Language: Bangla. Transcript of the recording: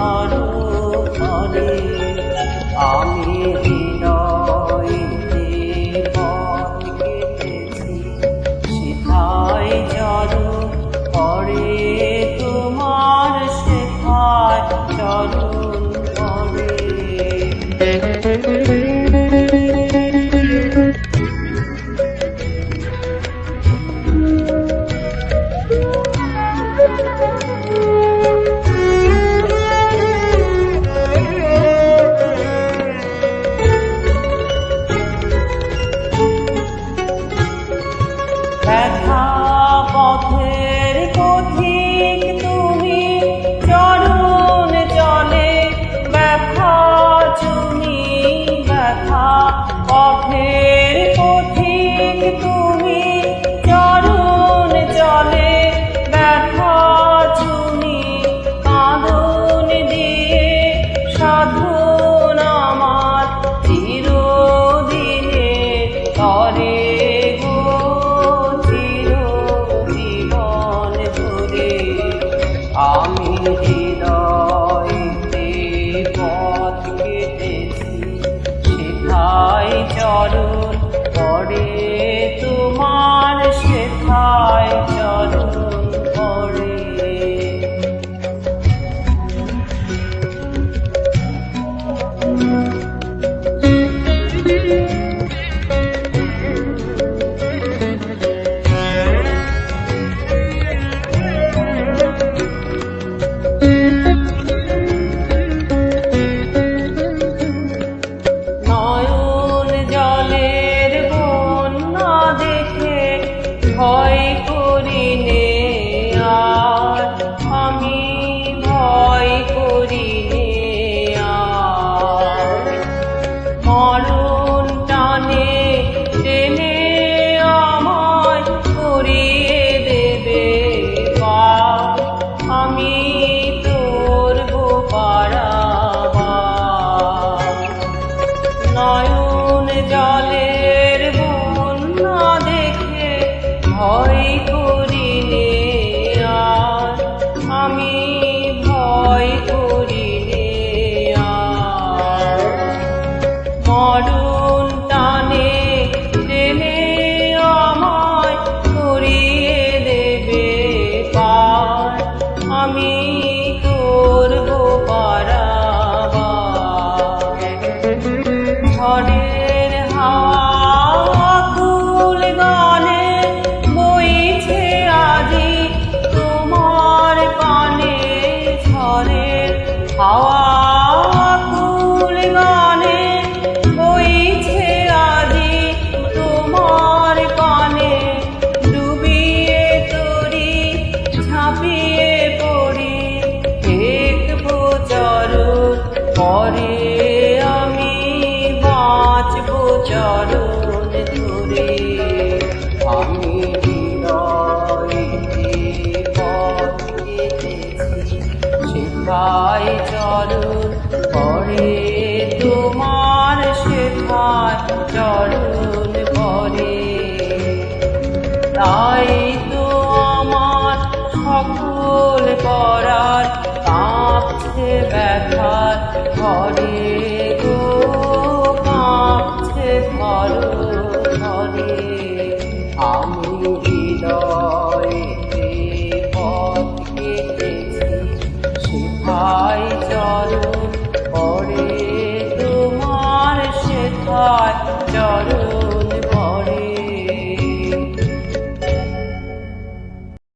ঝাড়ু করে আমি হৃদয়তে মন কেটেছি সেথায় ঝাড়ু করে তোমার সেথায় চরণ করে তরে গো চির জীবন ধরে। আমি হৃদয়তে পথ কেটেছি, সেথায় চরণ পড়ে তোমার, সেথায় চরণ জলের বন্যা দেখে ভয় করি আর। আমি ভয় করি নে আর। মরু for. ঘরে গো কাছে ঘর ঘরে আমি হৃদয়